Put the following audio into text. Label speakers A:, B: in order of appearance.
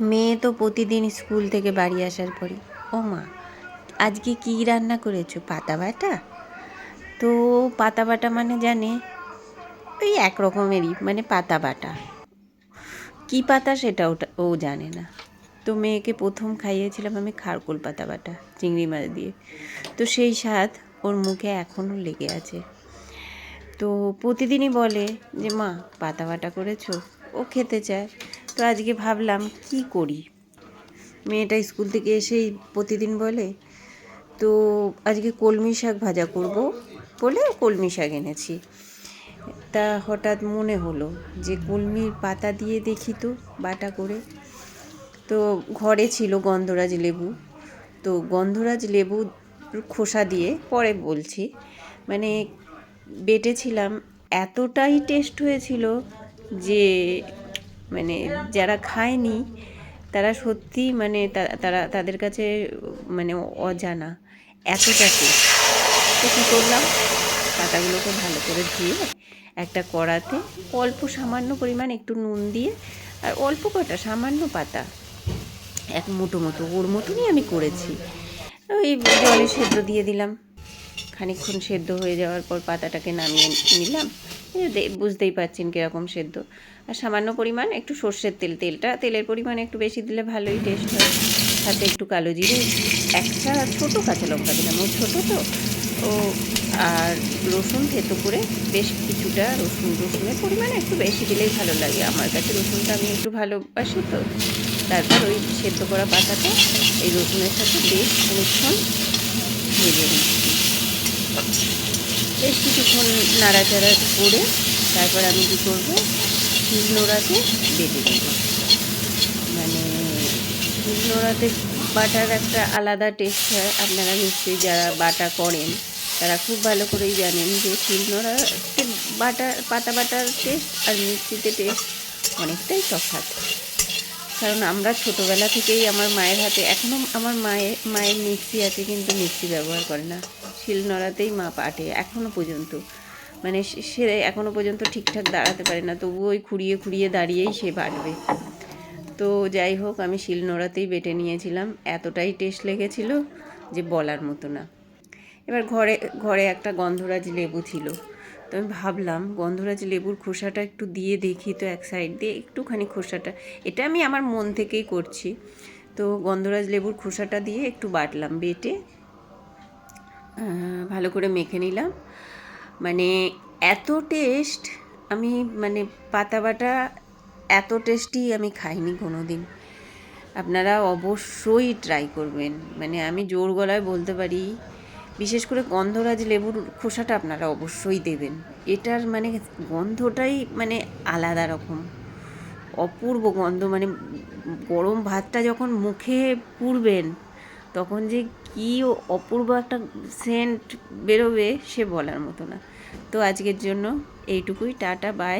A: মেয়ে তো প্রতিদিন স্কুল থেকে বাড়ি আসার পরে ও মা, আজকে কী রান্না করেছ? পাতা বাটা? তো পাতা বাটা মানে জানে? ওই এক রকমেরই মানে পাতা বাটা। কী পাতা সেটা ওটা, ও জানে না। তো মেয়েকে প্রথম খাইয়েছিলাম আমি খারকোল পাতা বাটা, চিংড়ি মাছ দিয়ে। তো সেই স্বাদ ওর মুখে এখনও লেগে আছে। তো প্রতিদিনই বলে যে, মা, পাতা বাটা করেছ? ও খেতে চায়। তো আজকে ভাবলাম, কি করি? মেয়েটা স্কুল থেকে এসেই প্রতিদিন বলে, তো আজকে কলমি শাক ভাজা করব বলে কলমি শাক এনেছি। তা হঠাৎ মনে হলো যে কলমির পাতা দিয়ে দেখি তো, বাটা করে। তো ঘরে ছিল গন্ধরাজ লেবু। তো গন্ধরাজ লেবু খোসা দিয়ে পরে বলছি মানে বেটেছিলাম, এতটাই টেস্ট হয়েছিল যে মানে যারা খায়নি, তারা সত্যি মানে তারা, তাদের কাছে মানে অজানা, এতটা টেস্ট তো কী করলাম? পাতাগুলোকে ভালো করে ধুয়ে একটা কড়াতে অল্প সামান্য পরিমাণ একটু নুন দিয়ে, আর অল্প কটা সামান্য পাতা, এক মুঠো মতো, ওর মতনই আমি করেছি। ওই জলে সেদ্ধ দিয়ে দিলাম। খানিকক্ষণ সেদ্ধ হয়ে যাওয়ার পর পাতাটাকে নামিয়ে নিলাম। বুঝতেই পারছেন কীরকম সেদ্ধ। আর সামান্য পরিমাণ একটু সর্ষের তেল, তেলটা, তেলের পরিমাণ একটু বেশি দিলে ভালোই টেস্ট হয়। সাথে একটু কালো জিরে একটা ছোটো কাঁচা লঙ্কা দিলাম, ও ছোটো তো। ও, আর রসুন থেতো করে বেশ কিছুটা রসুন, রসুনের পরিমাণ একটু বেশি দিলেই ভালো লাগে। আমার কাছে রসুনটা আমি একটু ভালোবাসি তো। তারপর ওই সেদ্ধ করা পাতাটা, এই রসুনের সাথে বেশ খানিকক্ষণ ভেজে নিচ্ছি। বেশ কিছুক্ষণ নাড়াচাড়া করে তারপর আমি কী করব? শিলনোড়াতে বেটে দেব মানে শিলনোড়াতে বাটার একটা আলাদা টেস্ট হয়। আপনারা নিশ্চয়ই যারা বাটা করেন, তারা খুব ভালো করেই জানেন যে শিলনোড়াতে বাটা পাতা বাটার টেস্ট আর মিক্সিতে টেস্ট অনেকটাই তফাৎ। কারণ আমরা ছোটোবেলা থেকেই আমার মায়ের হাতে এখনও আমার মায়ের মায়ের মিক্সি আছে কিন্তু মিক্সি ব্যবহার করে না। শিলনোড়াতেই মা পাটে এখনও পর্যন্ত। মানে সে- এখনও পর্যন্ত ঠিকঠাক দাঁড়াতে পারে না তবু ওই খুঁড়িয়ে খুঁড়িয়ে দাঁড়িয়েই সে বাটবে তো যাই হোক, আমি শিলনোড়াতেই বেটে নিয়েছিলাম, এতটাই টেস্ট লেগেছিল যে বলার মতো না। এবার ঘরে ঘরে একটা গন্ধরাজ লেবু ছিল। তো আমি ভাবলাম, গন্ধরাজ লেবুর খোসাটা একটু দিয়ে দেখি তো এক সাইড দিয়ে, একটুখানি খোসাটা। এটা আমি আমার মন থেকেই করছি। তো গন্ধরাজ লেবুর খোসাটা দিয়ে একটু বাটলাম, বেটে ভালো করে মেখে নিলাম। মানে এত টেস্ট আমি মানে পাতা বাটা এত টেস্টি আমি খাইনি কোনো দিন আপনারা অবশ্যই ট্রাই করবেন। মানে আমি জোর গলায় বলতে পারি, বিশেষ করে গন্ধরাজ লেবুর খোসাটা আপনারা অবশ্যই দেবেন। এটার মানে গন্ধটাই মানে আলাদা রকম। অপূর্ব গন্ধ মানে গরম ভাতটা যখন মুখে পুরবেন তখন যে কী অপূর্ব একটা সেন্ট বেরোবে সে বলার মতো না। তো আজকের জন্য এইটুকুই, টাটা বাই